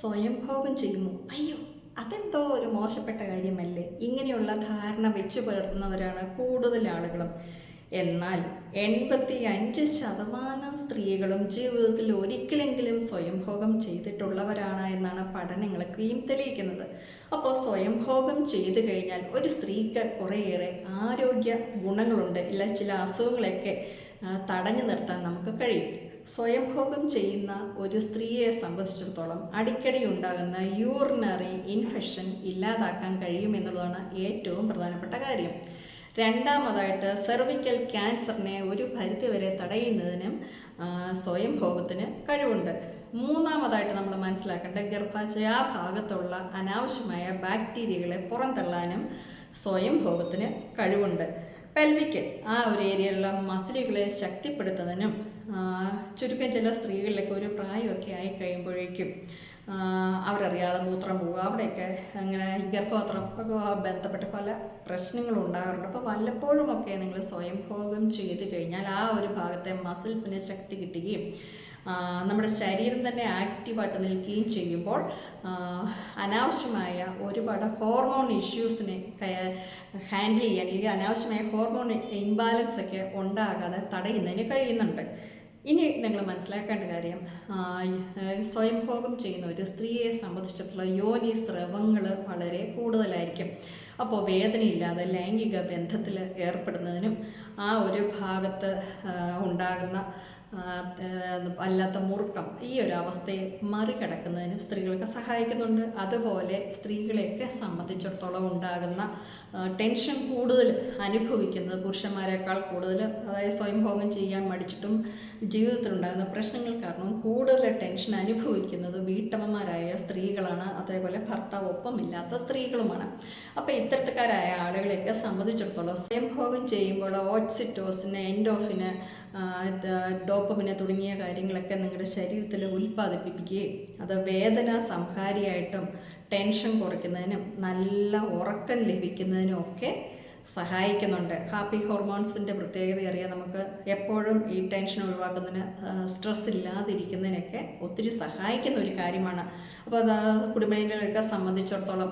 സ്വയംഭോഗം ചെയ്യുന്നു. അയ്യോ അതെന്തോ ഒരു മോശപ്പെട്ട കാര്യമല്ലേ? ഇങ്ങനെയുള്ള ധാരണ വെച്ചു പുലർത്തുന്നവരാണ് കൂടുതൽ ആളുകളും. എന്നാൽ എൺപത്തി അഞ്ച് ശതമാനം സ്ത്രീകളും ജീവിതത്തിൽ ഒരിക്കലെങ്കിലും സ്വയംഭോഗം ചെയ്തിട്ടുള്ളവരാണ് എന്നാണ് പഠനങ്ങളൊക്കെയും തെളിയിക്കുന്നത്. അപ്പോൾ സ്വയംഭോഗം ചെയ്തു കഴിഞ്ഞാൽ ഒരു സ്ത്രീക്ക് കുറേയേറെ ആരോഗ്യ ഗുണങ്ങളുണ്ട്. ഇല്ല ചില അസുഖങ്ങളൊക്കെ തടഞ്ഞു നിർത്താൻ നമുക്ക് കഴിയും. സ്വയംഭോഗം ചെയ്യുന്ന ഒരു സ്ത്രീയെ സംബന്ധിച്ചിടത്തോളം അടിക്കടി ഉണ്ടാകുന്ന യൂറിനറി ഇൻഫെക്ഷൻ ഇല്ലാതാക്കാൻ കഴിയുമെന്നുള്ളതാണ് ഏറ്റവും പ്രധാനപ്പെട്ട കാര്യം. രണ്ടാമതായിട്ട് സെർവിക്കൽ ക്യാൻസറിനെ ഒരു പരിധിവരെ തടയുന്നതിനും സ്വയംഭോഗത്തിന് കഴിവുണ്ട്. മൂന്നാമതായിട്ട് നമ്മൾ മനസ്സിലാക്കേണ്ട ഗർഭാശയ ഭാഗത്തുള്ള അനാവശ്യമായ ബാക്ടീരിയകളെ പുറന്തള്ളാനും സ്വയംഭോഗത്തിന് കഴിവുണ്ട്. പെൽവിക്ക് ആ ഒരു ഏരിയയിലുള്ള മസിലുകളെ ശക്തിപ്പെടുത്തുന്നതിനും ചുരുക്കം ചില സ്ത്രീകളിലൊക്കെ ഒരു പ്രായമൊക്കെ ആയി കഴിയുമ്പോഴേക്കും അവരറിയാതെ മൂത്രം പോവുക. അവിടെയൊക്കെ അങ്ങനെ ഗർഭപാത്രം ഒക്കെ ബന്ധപ്പെട്ട് പല പ്രശ്നങ്ങളും ഉണ്ടാകാറുണ്ട്. അപ്പോൾ വല്ലപ്പോഴുമൊക്കെ നിങ്ങൾ സ്വയംഭോഗം ചെയ്ത് കഴിഞ്ഞാൽ ആ ഒരു ഭാഗത്തെ മസിൽസിന് ശക്തി കിട്ടുകയും നമ്മുടെ ശരീരം തന്നെ ആക്റ്റീവായിട്ട് നിൽക്കുകയും ചെയ്യുമ്പോൾ അനാവശ്യമായ ഒരുപാട് ഹോർമോൺ ഇഷ്യൂസിനെ ഹാൻഡിൽ ചെയ്യാൻ അല്ലെങ്കിൽ അനാവശ്യമായ ഹോർമോൺ ഇംബാലൻസ് ഒക്കെ ഉണ്ടാകാതെ തടയുന്നതിന് കഴിയുന്നുണ്ട്. ഇനി നിങ്ങൾ മനസ്സിലാക്കേണ്ട കാര്യം സ്വയംഭോഗം ചെയ്യുന്ന ഒരു സ്ത്രീയെ സംബന്ധിച്ചിട്ടുള്ള യോനി സ്രവങ്ങൾ വളരെ കൂടുതലായിരിക്കും. അപ്പോൾ വേദനയില്ലാതെ ലൈംഗിക ബന്ധത്തിൽ ഏർപ്പെടുന്നതിനും ആ ഒരു ഭാഗത്ത് ഉണ്ടാകുന്ന അല്ലാത്ത മുറുക്കം ഈ ഒരു അവസ്ഥയെ മറികടക്കുന്നതിനും സ്ത്രീകൾക്ക് സഹായിക്കുന്നുണ്ട്. അതുപോലെ സ്ത്രീകളെയൊക്കെ സംബന്ധിച്ചിടത്തോളം ഉണ്ടാകുന്ന ടെൻഷൻ കൂടുതൽ അനുഭവിക്കുന്നത് പുരുഷന്മാരെക്കാൾ കൂടുതൽ അതായത് സ്വയംഭോഗം ചെയ്യാൻ മടിച്ചിട്ടും ജീവിതത്തിലുണ്ടാകുന്ന പ്രശ്നങ്ങൾ കാരണം കൂടുതൽ ടെൻഷൻ അനുഭവിക്കുന്നത് വീട്ടമ്മമാരായ സ്ത്രീകളാണ്. അതേപോലെ ഭർത്താവ് ഒപ്പമില്ലാത്ത സ്ത്രീകളുമാണ്. അപ്പോൾ ഇത്തരത്തുകാരായ ആളുകളെയൊക്കെ സംബന്ധിച്ചിടത്തോളം സ്വയംഭോഗം ചെയ്യുമ്പോൾ ഓക്സിറ്റോസിന് എൻഡോഫിന് ഡോപ്പമിന് തുടങ്ങിയ കാര്യങ്ങളൊക്കെ നിങ്ങളുടെ ശരീരത്തിൽ ഉൽപ്പാദിപ്പിക്കുകയും അത് വേദന സംഹാരിയായിട്ടും ടെൻഷൻ കുറയ്ക്കുന്നതിനും നല്ല ഉറക്കം ലഭിക്കുന്നതിനും ഒക്കെ സഹായിക്കുന്നുണ്ട്. ഹാപ്പി ഹോർമോൺസിന്റെ പ്രത്യേകത അറിയാൻ നമുക്ക് എപ്പോഴും ഈ ടെൻഷൻ ഒഴിവാക്കുന്നതിന് സ്ട്രെസ് ഇല്ലാതിരിക്കുന്നതിനൊക്കെ ഒത്തിരി സഹായിക്കുന്ന ഒരു കാര്യമാണ്. അപ്പോൾ അത് കുടുംബങ്ങളെയൊക്കെ സംബന്ധിച്ചിടത്തോളം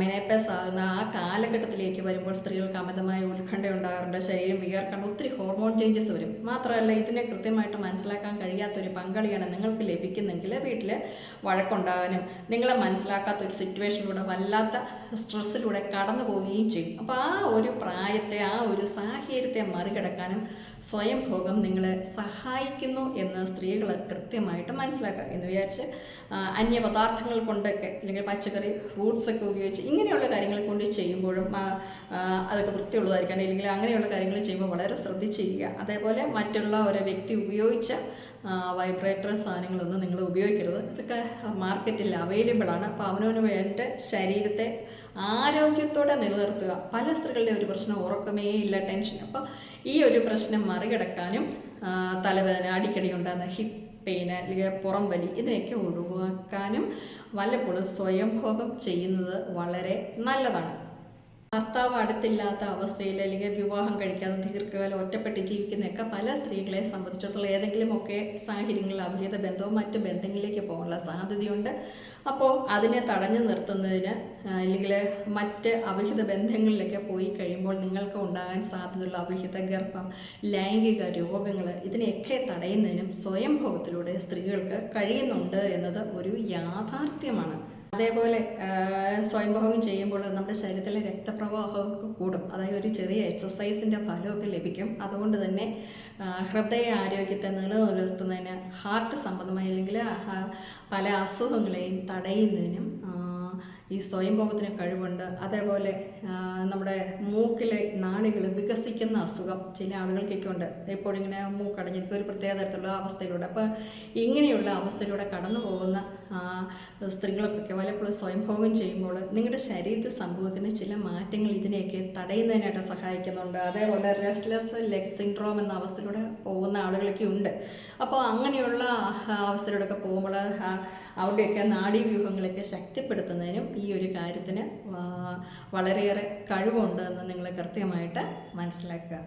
മെനേപ്പസ് ആകുന്ന ആ കാലഘട്ടത്തിലേക്ക് വരുമ്പോൾ സ്ത്രീകൾക്ക് അമിതമായ ഉത്കണ്ഠ ഉണ്ടാകാറുണ്ട്. ശരീരം വിയർക്കാണ്ട് ഒത്തിരി ഹോർമോൺ ചേഞ്ചസ് വരും. മാത്രമല്ല ഇതിനെ കൃത്യമായിട്ട് മനസ്സിലാക്കാൻ കഴിയാത്തൊരു പങ്കാളിയാണ് നിങ്ങൾക്ക് ലഭിക്കുന്നെങ്കിൽ വീട്ടിൽ വഴക്കുണ്ടാകാനും നിങ്ങളെ മനസ്സിലാക്കാത്ത ഒരു സിറ്റുവേഷനിലൂടെ വല്ലാത്ത സ്ട്രെസ്സിലൂടെ കടന്നു പോവുകയും ചെയ്യും. അപ്പോൾ ആ ഒരു പ്രായത്തെ ആ ഒരു സാഹചര്യത്തെ മറികടക്കാനും സ്വയംഭോഗം നിങ്ങളെ സഹായിക്കുന്നു എന്ന് സ്ത്രീകൾ കൃത്യമായിട്ട് മനസ്സിലാക്കുക എന്ന് വിചാരിച്ച് അന്യ പദാർത്ഥങ്ങൾ കൊണ്ടൊക്കെ അല്ലെങ്കിൽ പച്ചക്കറി ഫ്രൂട്ട്സ് ഒക്കെ ഉപയോഗിച്ച് ഇങ്ങനെയുള്ള കാര്യങ്ങൾ കൊണ്ട് ചെയ്യുമ്പോഴും അതൊക്കെ വൃത്തിയുള്ളതായിരിക്കാം അല്ലെങ്കിൽ അങ്ങനെയുള്ള കാര്യങ്ങൾ ചെയ്യുമ്പോൾ വളരെ ശ്രദ്ധിച്ച് ചെയ്യുക അതേപോലെ മറ്റുള്ള ഒരു വ്യക്തി ഉപയോഗിച്ച വൈബ്രേറ്റർ സാധനങ്ങളൊന്നും നിങ്ങൾ ഉപയോഗിക്കരുത്. ഇതൊക്കെ മാർക്കറ്റിൽ അവൈലബിൾ ആണ്. അപ്പോൾ അവനവന് വേണ്ട ശരീരത്തെ ആരോഗ്യത്തോടെ നിലനിർത്തുക. പല സ്ത്രീകളുടെ ഒരു പ്രശ്നം ഉറക്കമേ ഇല്ല ടെൻഷൻ അപ്പോൾ ഈ ഒരു പ്രശ്നം മറികടക്കാനും തലവേദന അടിക്കടി ഉണ്ടാകുന്ന ഹിപ്പ് പെയിന് അല്ലെങ്കിൽ പുറം വലി ഇതിനെയൊക്കെ ഒഴിവാക്കാനും വല്ലപ്പോഴും സ്വയംഭോഗം ചെയ്യുന്നത് വളരെ നല്ലതാണ്. ഭർത്താവ് അടുത്തില്ലാത്ത അവസ്ഥയിൽ അല്ലെങ്കിൽ വിവാഹം കഴിക്കാതെ ദീർഘകാലം ഒറ്റപ്പെട്ട് ജീവിക്കുന്നതൊക്കെ പല സ്ത്രീകളെ സംബന്ധിച്ചിടത്തോളം ഏതെങ്കിലുമൊക്കെ സാഹചര്യങ്ങളിൽ അഭിഹിത ബന്ധവും മറ്റു ബന്ധങ്ങളിലേക്ക് പോകാനുള്ള സാധ്യതയുണ്ട്. അപ്പോൾ അതിനെ തടഞ്ഞു നിർത്തുന്നതിന് അല്ലെങ്കിൽ മറ്റ് അവിഹിത ബന്ധങ്ങളിലൊക്കെ പോയി കഴിയുമ്പോൾ നിങ്ങൾക്ക് ഉണ്ടാകാൻ സാധ്യതയുള്ള അവിഹിത ഗർഭം ലൈംഗിക രോഗങ്ങൾ ഇതിനെയൊക്കെ തടയുന്നതിനും സ്വയംഭോഗത്തിലൂടെ സ്ത്രീകൾക്ക് കഴിയുന്നുണ്ട് എന്നത് ഒരു യാഥാർത്ഥ്യമാണ്. അതേപോലെ സ്വയം സ്വയംഭോഗം ചെയ്യുമ്പോൾ നമ്മുടെ ശരീരത്തിലെ രക്തപ്രവാഹമൊക്കെ കൂടും. അതായത് ഒരു ചെറിയ എക്സസൈസിന്റെ ഫലമൊക്കെ ലഭിക്കും. അതുകൊണ്ട് തന്നെ ഹൃദയ ആരോഗ്യത്തെ നിലനിർത്തുന്നതിന് ഹാർട്ട് സംബന്ധമായി അല്ലെങ്കിൽ പല അസുഖങ്ങളെയും തടയുന്നതിനും ഈ സ്വയംഭോഗത്തിന് കഴിവുണ്ട്. അതേപോലെ നമ്മുടെ മൂക്കിലെ നാണികൾ വികസിക്കുന്ന അസുഖം ചില ആളുകൾക്കൊക്കെ ഉണ്ട്. എപ്പോഴും ഇങ്ങനെ മൂക്കടഞ്ഞിരിക്കും ഒരു പ്രത്യേക തരത്തിലുള്ള അവസ്ഥയിലൂടെ. അപ്പോൾ ഇങ്ങനെയുള്ള അവസ്ഥയിലൂടെ കടന്നു പോകുന്ന സ്ത്രീകളൊക്കെ വല്ലപ്പോഴും സ്വയം സ്വയംഭോഗം ചെയ്യുമ്പോൾ നിങ്ങളുടെ ശരീരത്തിൽ സംഭവിക്കുന്ന ചില മാറ്റങ്ങൾ ഇതിനെയൊക്കെ തടയുന്നതിനായിട്ട് സഹായിക്കുന്നുണ്ട്. അതേപോലെ റെസ്റ്റ്ലെസ് ലെഗ് സിൻഡ്രോം എന്ന അവസ്ഥയിലൂടെ പോകുന്ന ആളുകളൊക്കെ ഉണ്ട്. അപ്പോൾ അങ്ങനെയുള്ള അവസ്ഥയിലൂടെയൊക്കെ പോകുമ്പോൾ അവരുടെയൊക്കെ നാഡീവ്യൂഹങ്ങളൊക്കെ ശക്തിപ്പെടുത്തുന്നതിനും ഈ ഒരു കാര്യത്തിന് വളരെയേറെ കഴിവുണ്ട് എന്ന് നിങ്ങൾ കൃത്യമായിട്ട് മനസ്സിലാക്കുക.